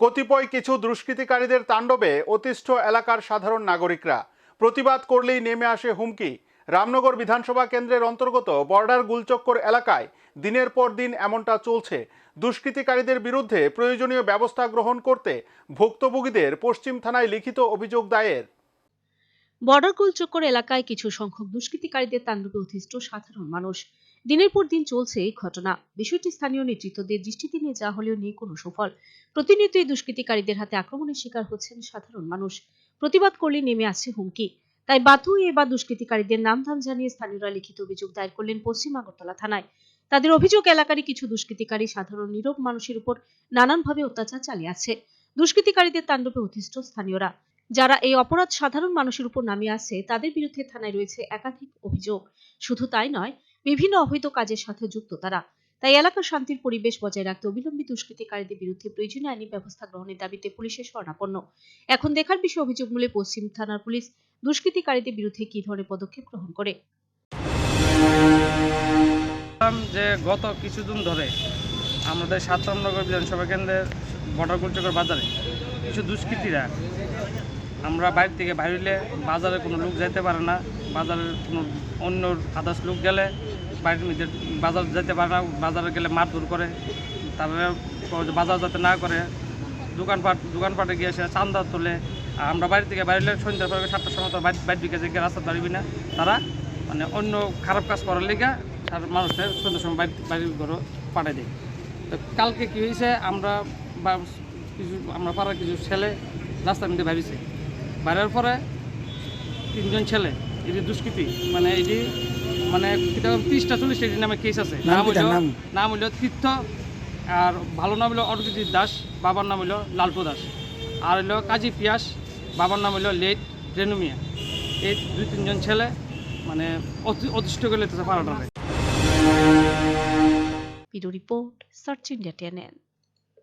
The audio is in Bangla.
কতিপয় কিছু দুষ্কৃতিকারীদের তাণ্ডবে অতিষ্ঠ এলাকার সাধারণ নাগরিকরা। প্রতিবাদ করলেই নেমে আসে হুমকি। রামনগর বিধানসভা কেন্দ্রের অন্তর্গত বর্ডার গুলচক্কর এলাকায় দিনের পর দিন এমনটা চলছে। দুষ্কৃতিকারীদের বিরুদ্ধে প্রয়োজনীয় ব্যবস্থা গ্রহণ করতে ভুক্তভোগীদের পশ্চিম থানায় লিখিত অভিযোগ দায়ের। বর্ডার গোলচক্কর এলাকায় কিছু সংখ্যক দুষ্কৃতিকারীদের তাণ্ডবে অতিষ্ঠ সাধারণ মানুষ। দিনের পর দিন চলছে এই ঘটনা। বিষয়টি স্থানীয় নেতৃত্বদের দৃষ্টিতে নিয়ে যাওয়া হলেও নেই কোনো সুফল। প্রতিনিয়ত এই দুষ্কৃতিকারীদের হাতে আক্রমণের শিকার হচ্ছেন সাধারণ মানুষ। প্রতিবাদ করলে নেমে আসছে হুমকি। তাই বাধ্য এবার দুষ্কৃতিকারীদের নাম ধাম জানিয়ে স্থানীয়রা লিখিত অভিযোগ দায়ের করলেন পশ্চিম আগরতলা থানায়। তাদের অভিযোগ, এলাকারই কিছু দুষ্কৃতিকারী সাধারণ নীরব মানুষের উপর নানানভাবে অত্যাচার চালিয়ে আছে দুষ্কৃতিকারীদের তাণ্ডবে অতিষ্ঠ স্থানীয়রা। যারা এই অপরাধ সাধারণ মানুষের উপর নামিয়ে আসছে, তাদের বিরুদ্ধে থানায় রয়েছে একাধিক অভিযোগ। শুধু তাই নয় বিভিন্ন অবৈধ কাজের সাথে যুক্ত তারা। তাই এলাকার শান্তির পরিবেশ বজায় রাখতে অবিলম্বে দুষ্কৃতিকারীদের বিরুদ্ধে প্রয়োজনীয় আইনি ব্যবস্থা গ্রহণের দাবিতে পুলিশের শরণাপন্ন এখন দেখার বিষয় অভিযোগ মূলে পশ্চিম থানার পুলিশ দুষ্কৃতিকারীদের বিরুদ্ধে কি ধরনের পদক্ষেপ গ্রহণ করে? যে গত কিছুদিন ধরে আমাদের সাতরামনগর বিধানসভা কেন্দ্রের বর্ডার বাজারে কিছু দুষ্কৃতীরা আমরা বাইরে থেকে বাইরে বাজারে কোনো লোক যেতে পারে না। বাজারের কোনো অন্য আদার্স লোক গেলে বাইরের মধ্যে বাজার যেতে পারে না, বাজারে গেলে মারধর করে। তারপরে বাজার যাতে না করে, দোকানপাট, দোকানপাটে গিয়ে সে চান্দা তোলে। আমরা বাড়ি থেকে বাইরে সন্ধ্যার পরে সাতটার সময় তো বাইরে ঢুকে যে রাস্তা দাঁড়িবি না, তারা মানে অন্য খারাপ কাজ করার লেগে আর মানুষের সন্ধ্যার সময় বাইরে বাইরে ঘরে পাঠিয়ে দেয়। তো কালকে কী হয়েছে, আমরা বা কিছু, আমরা পাড়ার কিছু ছেলে রাস্তার মধ্যে বাইরেছে। বাইরের পরে তিনজন ছেলে এটি দুষ্কৃতি মানে এটি মানে তিরিশটা চল্লিশটা এটির নামে কেস আছে। নাম হইল নাম। হইল তীর্থ আর ভালো নাম হইল অরজিৎ দাস বাবার নাম হইল লালটু দাস। আর হইল কাজী পিয়াস বাবার নাম হইল লেট রেনুমিয়া এই দুই তিনজন ছেলে মানে অতি- অতিষ্ঠ করে লেতেছে ভিডিও রিপোর্ট সার্চ ইন্ডিয়া টেনেন